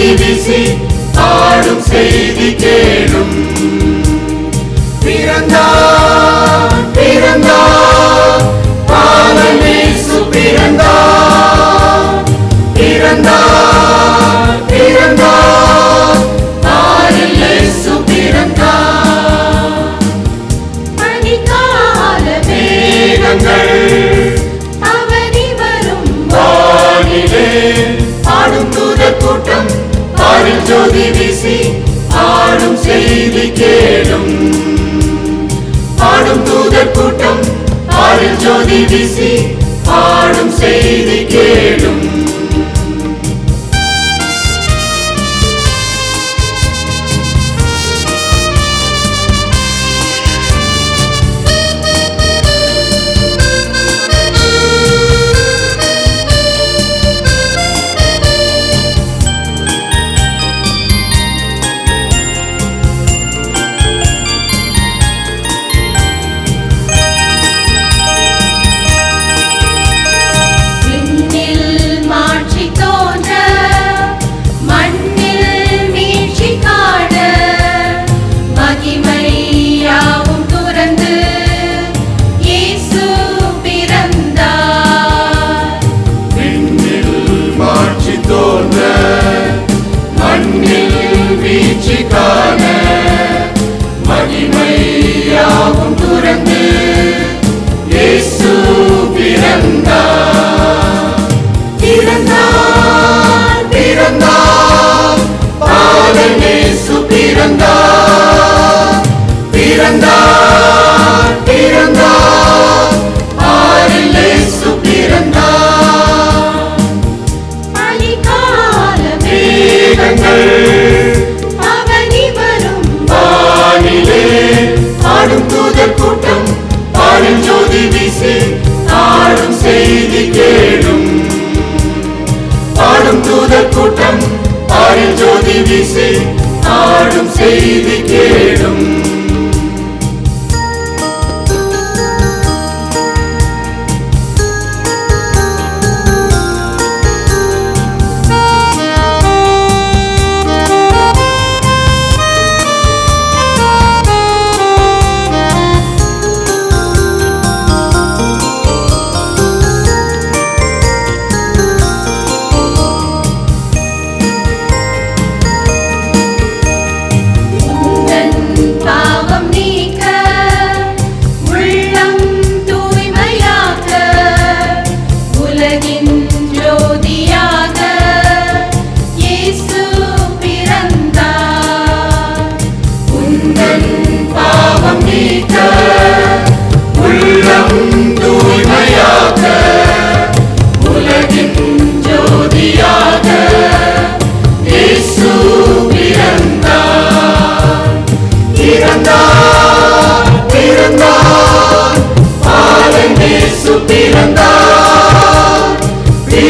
ஒளி வீசி ஆடும் செய்தி கேளும். பிறந்தார் ஒளி வீசி பாடும் செய்தி கேளும். one வீசி ஆடும் செய்தி கேளும்.